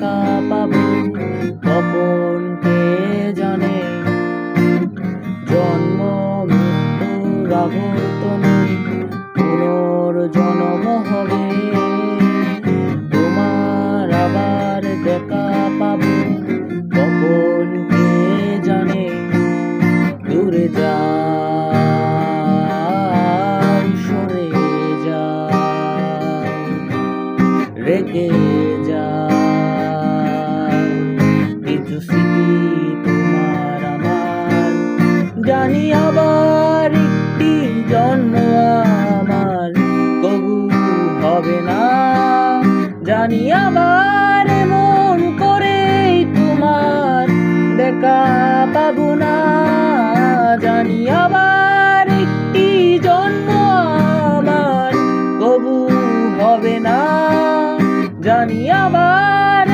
দেখা পাবো কখন কে জানে জন্ম মৃত্যুর আগতনে পুনর্জন্ম হবে। তোমার আবার দেখা পাবো কখন কে জানে দূরে যা সরে যা রেখে জানি আবার একটি জন্ম আমার, কবু হবে না। জানি আবার মন করে তোমার দেখা পাবো না। জানি আবার একটি জন্ম আমার, কবু হবে না। জানি আবার